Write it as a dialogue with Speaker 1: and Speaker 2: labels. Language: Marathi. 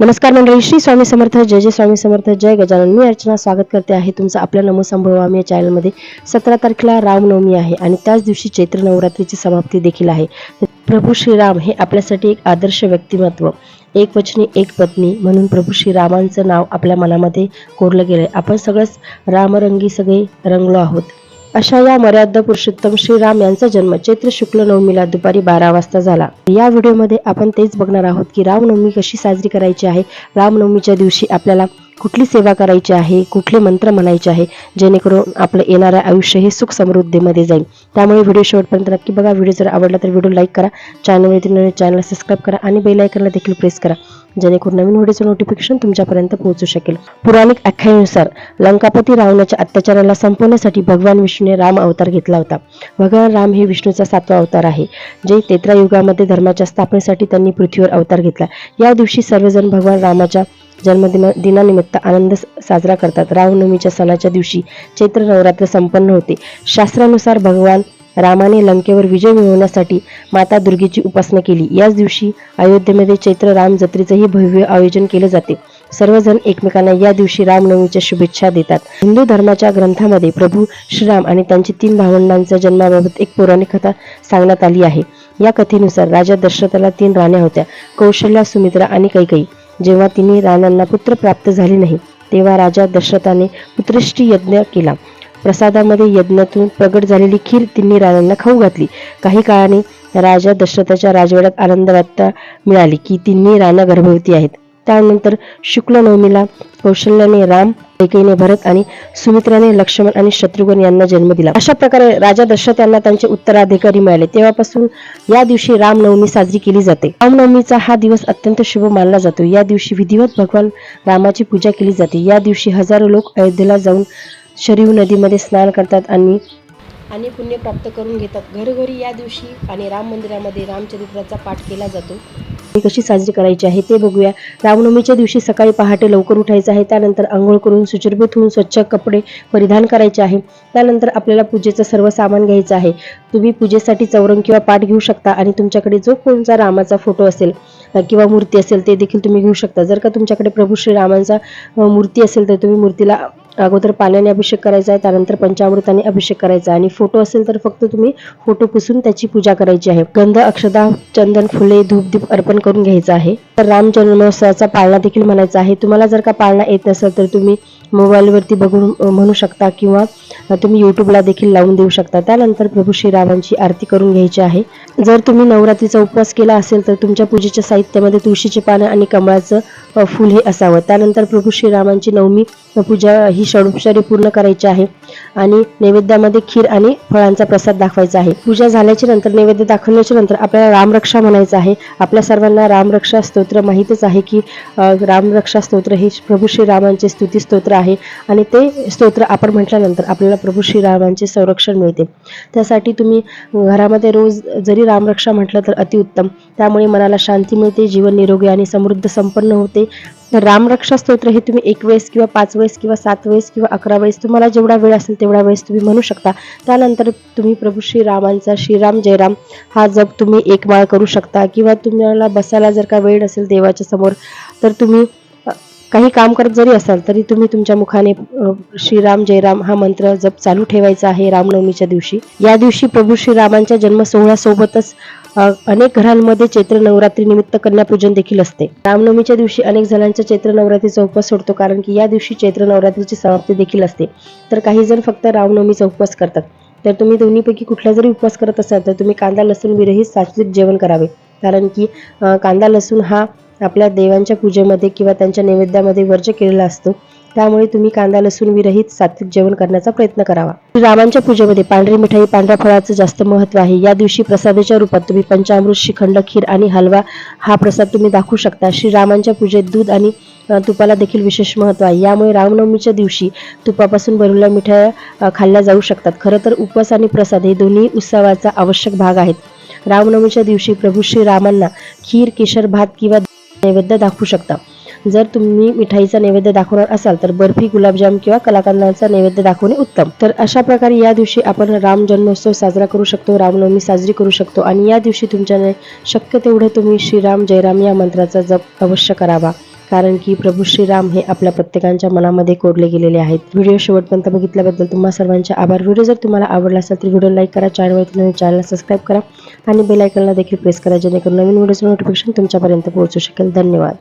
Speaker 1: नमस्कार मंडळी श्री स्वामी समर्थ जय जय स्वामी समर्थ जय गजानन. मी अर्चना स्वागत करते आहे तुमचं आपल्या नमो संभवामी या चॅनलमध्ये सतरा तारखेला रामनवमी आहे आणि त्याच दिवशी चैत्र नवरात्रीची समाप्ती देखील आहे. प्रभू श्रीराम हे आपल्यासाठी एक आदर्श व्यक्तिमत्व एक वचनी एक पत्नी म्हणून प्रभू श्रीरामांचं नाव आपल्या मनामध्ये कोरलं गेलंय. आपण सगळंच रामरंगी सगळे रंगलो आहोत. अशा या मर्यादा पुरुषोत्तम श्रीराम यांचा जन्म चैत्र शुक्ल नवमीला दुपारी बारा वाजता झाला. या व्हिडिओमध्ये आपण तेच बघणार आहोत की रामनवमी कशी साजरी करायची आहे. रामनवमीच्या दिवशी आपल्याला कुठली सेवा करायची आहे कुठले मंत्र म्हणायचे आहे जेणेकरून आपलं येणारं आयुष्य हे सुख समृद्धीमध्ये जाईल. त्यामुळे व्हिडिओ शेवटपर्यंत नक्की बघा. व्हिडिओ जर आवडला तर व्हिडिओ लाईक करा. चॅनलवरती चॅनल सबस्क्राईब करा आणि बेल आयकनला देखील प्रेस करा. जेणेकरून नवीन व्हिडिओचं नोटिफिकेशन तुमच्यापर्यंत पोहोचू शकेल. पुराणिक आख्यानुसार लंकापती रावणाच्या अत्याचाराला संपवण्यासाठी भगवान विष्णूने राम अवतार घेतला होता. भगवान राम हे विष्णूचा सातवा अवतार आहे जे तेत्रा युगामध्ये धर्माच्या स्थापनेसाठी त्यांनी पृथ्वीवर अवतार घेतला. या दिवशी सर्वजण भगवान रामाच्या जन्मदिना दिनानिमित्त आनंद साजरा करतात. रामनवमीच्या सणाच्या दिवशी चैत्र नवरात्र संपन्न होते. शास्त्रानुसार भगवान रामाने लंकेवर विजय मिळवण्यासाठी माता दुर्गेची उपासना केली. याच दिवशी अयोध्येमध्ये चैत्र राम जत्रेचंही भव्य आयोजन केले जाते. सर्वजण एकमेकांना या दिवशी रामनवमीच्या शुभेच्छा देतात. हिंदू धर्माच्या ग्रंथामध्ये प्रभू श्रीराम आणि त्यांची तीन भावंडांच्या जन्माबाबत एक पौराणिक कथा सांगण्यात आली आहे. या कथेनुसार राजा दशरथाला तीन राण्या होत्या. कौशल्या सुमित्रा आणि कैकई. जेव्हा तिने राणांना पुत्र प्राप्त झाले नाही तेव्हा राजा दशरथाने पुत्रष्टी यज्ञ केला. प्रसादामध्ये यज्ञातून प्रगट झालेली खीर तिने राणांना खाऊ घातली. काही काळाने राजा दशरथाच्या राजवाड्यात आनंद वार्ता मिळाली की तिन्ही राणा गर्भवती आहेत. त्यानंतर शुक्ल नवमीला कौशल्याने राम कैकेयीने भरत आणि सुमित्राने लक्ष्मण आणि शत्रुघ्न यांना जन्म दिला. अशा प्रकारे राजा दशरथ यांना त्यांचे उत्तराधिकारी मिळाले. तेव्हापासून या दिवशी रामनवमी साजरी केली जाते. रामनवमीचा हा दिवस अत्यंत शुभ मानला जातो. या दिवशी विधिवत भगवान रामाची पूजा केली जाते. या दिवशी हजारो लोक अयोध्येला जाऊन शरीव नदीमध्ये स्नान करतात आणि आणि पुण्य प्राप्त करून घेतात. घरोघरी या दिवशी आणि राम मंदिरामध्ये रामचरित्राचा पाठ केला जातो. कशी साजरी करायची आहे ते बघूया. रामनवमीच्या दिवशी सकाळी पहाटे लवकर उठायचं आहे. त्यानंतर आंघोळ करून सुचरभूत होऊन स्वच्छ कपडे परिधान करायचे आहे. त्यानंतर आपल्याला पूजेचं सर्व सामान घ्यायचं आहे. तुम्ही पूजेसाठी चौरंग किंवा पाठ घेऊ शकता आणि तुमच्याकडे जो कोणचा रामाचा फोटो असेल किंवा मूर्ती असेल ते देखील तुम्ही घेऊ शकता. जर का तुमच्याकडे प्रभू श्रीरामांचा रामांचा मूर्ती असेल तर तुम्ही मूर्तीला अगोदर पाण्याने अभिषेक करायचा आहे त्यानंतर पंचामृताने अभिषेक करायचा आहे. आणि फोटो असेल तर फक्त तुम्ही फोटो पुसून त्याची पूजा करायची आहे. गंध अक्षदा चंदन फुले धूपदीप अर्पण करून घ्यायचा आहे. तर राम जन्मोत्सवाचा पाळणा देखील म्हणायचा आहे. तुम्हाला जर का पाळणा येत नसेल तर तुम्ही मोबाईलवरती बघून म्हणू शकता किंवा तुम्ही यूट्यूबला देखील लावून देऊ शकता. त्यानंतर प्रभू श्रीरामांची आरती करून घ्यायची आहे. जर तुम्ही नवरात्रीचा उपवास केला असेल तर तुमच्या पूजेच्या साहित्यामध्ये तुळशीचे पानं आणि कमळाचं फूल हे असावं. त्यानंतर प्रभू श्रीरामांची नवमी पूजा ही षडोपचारी पूर्ण करायची आहे. आणि नैवेद्यामध्ये खीर आणि फळांचा प्रसाद दाखवायचा आहे. पूजा झाल्याच्यानंतर नैवेद्य दाखवल्याच्या नंतर आपल्याला रामरक्षा म्हणायचं आहे. आपल्या सर्वांना रामरक्षा स्तोत्र माहीतच आहे की रामरक्षा स्तोत्र हे प्रभू श्रीरामांचे स्तुती स्तोत्र आहे. आणि ते स्तोत्र आपण म्हटल्यानंतर आपल्याला प्रभू श्रीरामांचे संरक्षण मिळते. त्यासाठी तुम्ही घरामध्ये रोज जरी रामरक्षा म्हटलं तर अतिउत्तम. त्यामुळे मनाला शांती मिळते जीवन निरोगी आणि समृद्ध संपन्न होते. तर रामरक्षा स्तोत्र हे तुम्ही एक वेळेस किंवा पाच वेळेस किंवा सात वेळेस किंवा अकरा वेळेस तुम्हाला जेवढा वेळ असेल तेवढा वेळेस तुम्ही म्हणू शकता. त्यानंतर तुम्ही प्रभू श्रीरामांचा श्रीराम जयराम हा जप तुम्ही एक माळ करू शकता. किंवा तुम्हाला बसायला जर का वेळ असेल देवाच्या समोर तर तुम्ही काही काम करत जरी असाल तरी तुम्ही तुमच्या मुखाने श्रीराम जयराम हा मंत्र जप चालू ठेवायचा आहे रामनवमीच्या दिवशी. या दिवशी प्रभू श्रीरामांच्या जन्म सोहळ्यासोबतच अनेक घरांमध्ये चैत्र नवरात्री निमित्त कन्यापूजन देखील असते. रामनवमीच्या दिवशी अनेक जणांचा चैत्र नवरात्रीचा उपवास सोडतो कारण की या दिवशी चैत्र नवरात्रीची समाप्ती देखील असते. तर काही जण फक्त रामनवमीचा उपवास करतात. तर तुम्ही दोन्हीपैकी कुठला जरी उपवास करत असाल तर तुम्ही कांदा लसूण विरहित सात्विक जेवण करावे. कारण की कांदा लसूण हा आपल्या देवांच्या पूजेमध्ये किंवा त्यांच्या नैवेद्यामध्ये वर्ज्य केलेला असतो. त्यामुळे तुम्ही कांदा लसूण विरहित सात्विक जेवण करण्याचा प्रयत्न करावा. रामांच्या पूजेमध्ये पांढरी मिठाई पांढऱ्या फळाचं जास्त महत्त्व आहे. या दिवशी प्रसादाच्या रूपात तुम्ही पंचामृत श्रीखंड खीर आणि हलवा हा प्रसाद तुम्ही दाखवू शकता. श्रीरामांच्या पूजेत दूध आणि तुपाला देखील विशेष महत्त्व आहे. यामुळे रामनवमीच्या दिवशी तुपापासून बनवलेल्या मिठाया खाल्ल्या जाऊ शकतात. खरं तर उपवास आणि प्रसाद हे दोन्ही उत्सवाचा आवश्यक भाग आहेत. रामनवमीच्या दिवशी प्रभू श्रीरामांना खीर केशर भात किंवा नैवेद्य दाखवू शकता. जर तुम्ही मिठाईचा नैवेद्य दाखवणार असाल तर बर्फी गुलाबजाम किंवा कलाकंदाचा नैवेद्य दाखवणे उत्तम. तर अशा प्रकारे या दिवशी आपण राम जन्मोत्सव साजरा करू शकतो रामनवमी साजरी करू शकतो आणि या दिवशी तुमच्याने शक्य तेवढं तुम्ही श्रीराम जयराम या मंत्राचा जप अवश्य करावा. कारण की प्रभू श्रीराम हे आपल्या प्रत्येकांच्या मनामध्ये कोरले गेलेले आहेत. व्हिडिओ शेवटपर्यंत बघितल्याबद्दल तुम्हा सर्वांचे आभार. व्हिडिओ जर तुम्हाला आवडला असेल तर व्हिडिओ लाईक करा चॅनलवरती चॅनलला सबस्क्राईब करा आणि बेलायकनला देखील प्रेस करा जेणेकरून नवीन व्हिडिओचं नोटिफिकेशन तुमच्यापर्यंत पोहोचू शकेल. धन्यवाद.